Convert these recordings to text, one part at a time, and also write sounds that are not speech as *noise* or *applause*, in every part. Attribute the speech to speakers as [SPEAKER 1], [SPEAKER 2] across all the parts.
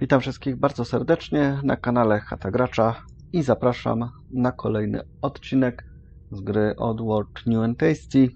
[SPEAKER 1] Witam wszystkich bardzo serdecznie na kanale Chata Gracza i zapraszam na kolejny odcinek z gry Oddworld New and Tasty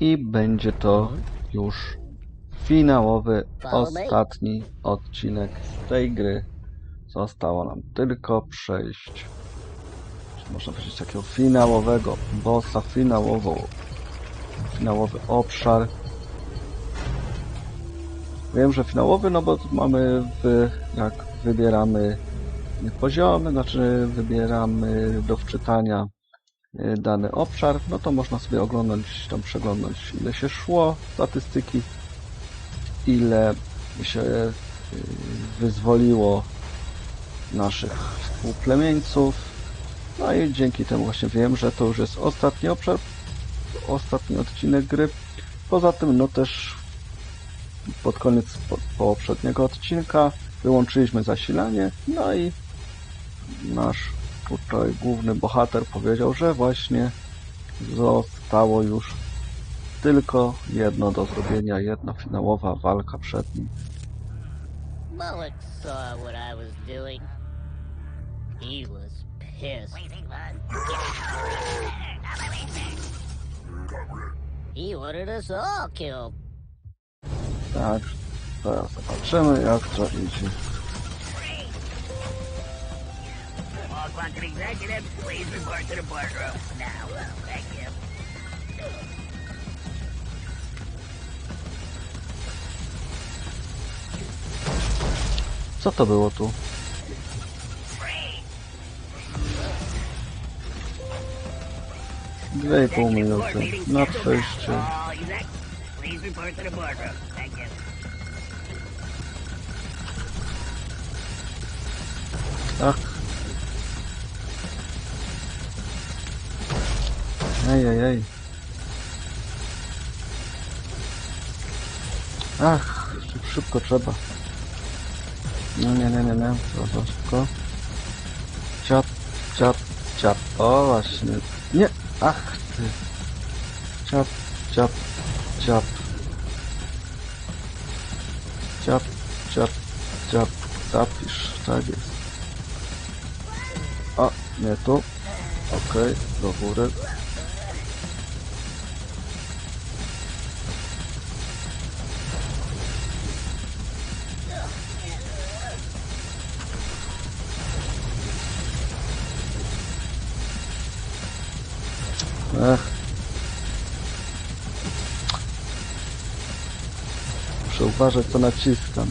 [SPEAKER 1] i będzie to już finałowy, ostatni odcinek z tej gry. Zostało nam tylko przejść, można powiedzieć takiego finałowego bossa, finałową, finałowy obszar. Wiem, że finałowy, no bo mamy, w, jak wybieramy poziomy, znaczy wybieramy do wczytania y, dany obszar, no to można sobie oglądać, tam przeglądać ile się szło, statystyki, ile się y, wyzwoliło naszych współplemieńców. No i dzięki temu właśnie wiem, że to już jest ostatni obszar, ostatni odcinek gry. Poza tym, no też pod koniec po- poprzedniego odcinka wyłączyliśmy zasilanie, no i nasz tutaj główny bohater powiedział, że właśnie zostało już tylko jedno do zrobienia, jedna finałowa walka przed nim.
[SPEAKER 2] Mullet saw what I was doing. He was pissed. He wanted us all killed.
[SPEAKER 1] Tak, teraz zobaczymy jak to idzie. Co to było tu? Dwie i pół minuty na przejście. Ach. Ej, ej, ej. Ach, szyb- szybko trzeba. No nie, nie, nie, nie, to za szybko. Ciap, ciap, ciap. O, właśnie. Nie, ach ty. Ciap, ciap, ciap. Ciap, ciap, ciap. Zapisz, tak jest. A, nie tu. Okej, do góry. Ech. Muszę uważać, co naciskam.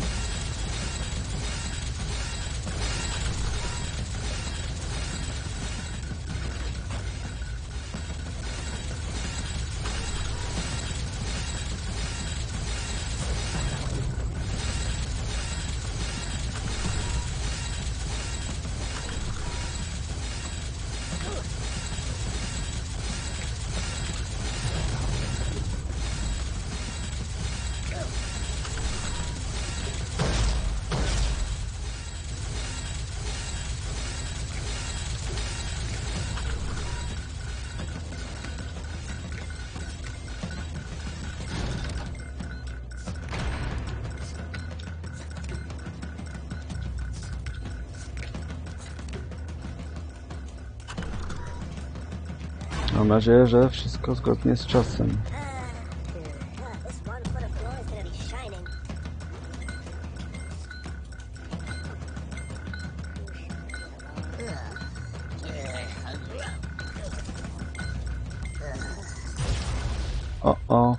[SPEAKER 1] Mam nadzieję, że wszystko zgodnie z czasem. O, o.
[SPEAKER 2] Uh-oh.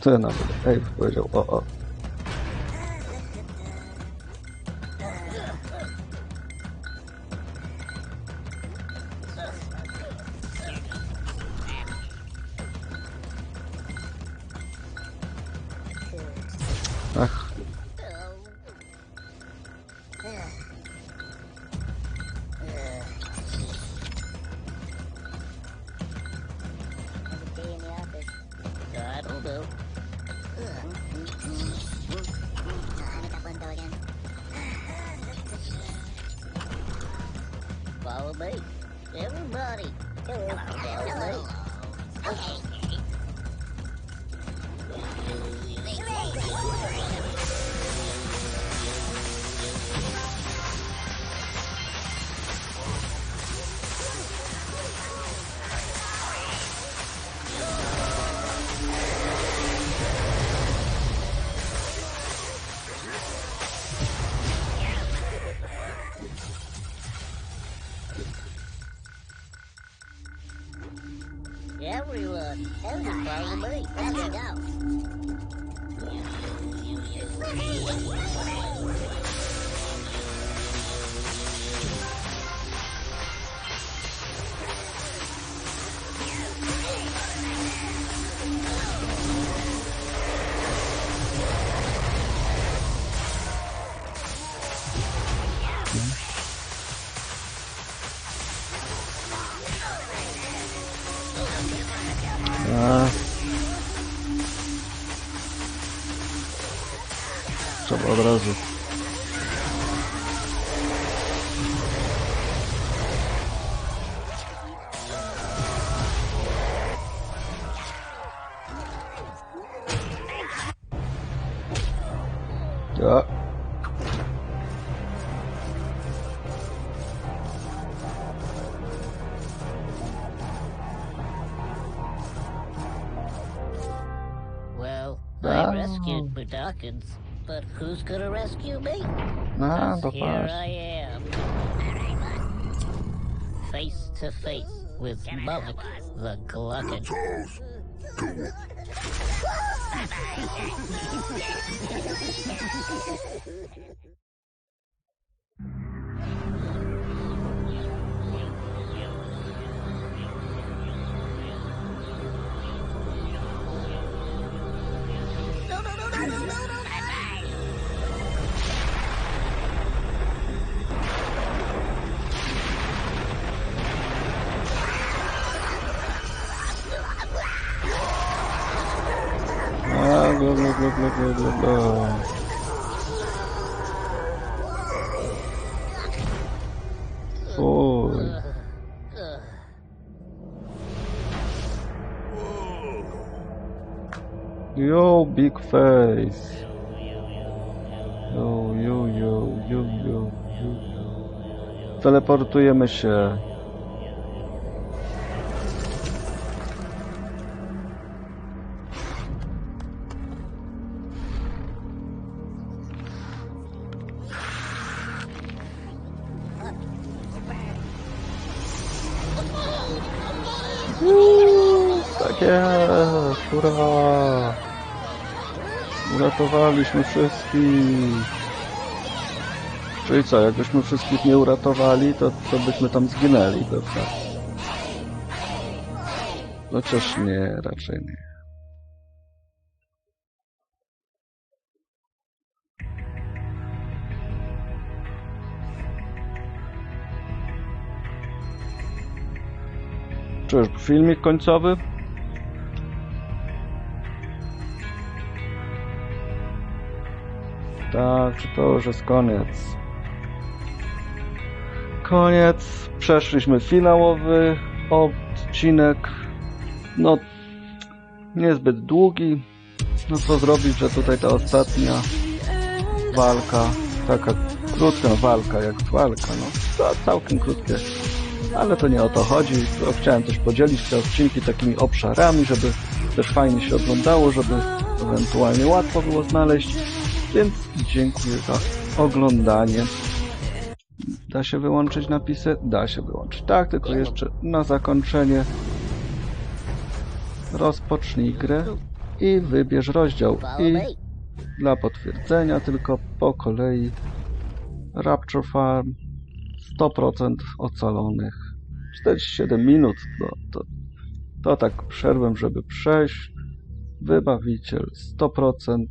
[SPEAKER 1] Ty nawet. Ej, powiedział o, o.
[SPEAKER 3] again.
[SPEAKER 2] Follow me. Everybody. Follow me.
[SPEAKER 3] Okay.
[SPEAKER 2] Everyone, everybody, everybody, let's go.
[SPEAKER 1] Od razu. Ja.
[SPEAKER 2] Well,
[SPEAKER 1] Ah.
[SPEAKER 2] I rescued Budakins, but who's gonna rescue me?
[SPEAKER 1] A,
[SPEAKER 2] 'Cause
[SPEAKER 1] to
[SPEAKER 2] here
[SPEAKER 1] patrz.
[SPEAKER 2] I am. Face to face with Mullick the Glutton. *laughs* *laughs*
[SPEAKER 1] bla, bla, bla, bla, bla, bla, bla. Yo, big face. Yo, yo, yo, yo, yo, yo. Teleportujemy się. Tak jest, hurra! Uratowaliśmy wszystkich. Czyli co, jakbyśmy wszystkich nie uratowali, to, to byśmy tam zginęli pewnie. Chociaż nie, raczej nie. Czyż filmik końcowy? Tak, czy to już jest koniec? Koniec. Przeszliśmy finałowy odcinek. No, niezbyt długi. No co zrobić, że tutaj ta ostatnia walka, taka krótka walka, jak walka, no całkiem krótkie. Ale to nie o to chodzi. Chciałem też podzielić te odcinki takimi obszarami, żeby też fajnie się oglądało, żeby ewentualnie łatwo było znaleźć. Więc dziękuję za oglądanie. Da się wyłączyć napisy? Da się wyłączyć. Tak, tylko jeszcze na zakończenie rozpocznij grę i wybierz rozdział. I dla potwierdzenia tylko po kolei Rapture Farm 100% ocalonych. 47 minut to, to, to tak przerwę, żeby przejść. Wybawiciel 100%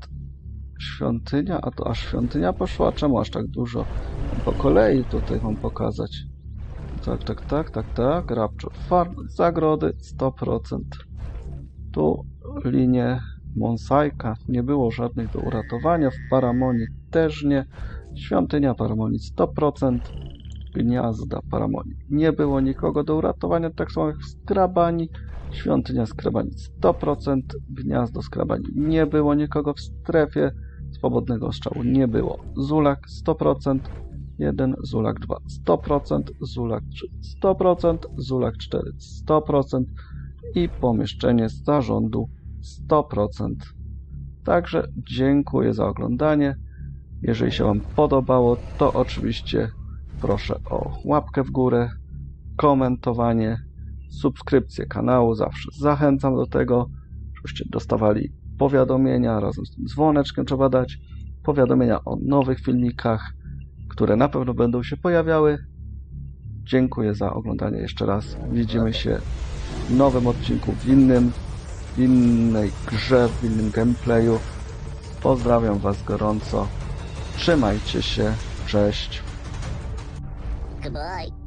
[SPEAKER 1] Świątynia, a to aż świątynia poszła? Czemu aż tak dużo? Po kolei tutaj wam pokazać. Tak, tak, tak, tak, tak. Rapture Farm, zagrody 100% tu linie Monsajka. Nie było żadnych do uratowania, w Paramonii też nie. Świątynia Paramonii 100%, gniazda Paramonii nie było nikogo do uratowania, tak samo jak w Skrabani. Świątynia Skrabani. 100%, gniazdo Skrabani. Nie było nikogo w strefie. Swobodnego strzału nie było. Zulak 100%, 1, Zulak 2 100%, Zulak 3 100%, Zulak 4 100% i pomieszczenie z zarządu 100%. Także dziękuję za oglądanie. Jeżeli się Wam podobało, to oczywiście proszę o łapkę w górę, komentowanie subskrypcję kanału, zawsze zachęcam do tego, żebyście dostawali powiadomienia, razem z tym dzwoneczkiem trzeba dać, powiadomienia o nowych filmikach, które na pewno będą się pojawiały. Dziękuję za oglądanie jeszcze raz. Widzimy się w nowym odcinku, w innym, w innej grze, w innym gameplayu. Pozdrawiam Was gorąco. Trzymajcie się. Cześć.
[SPEAKER 2] Goodbye.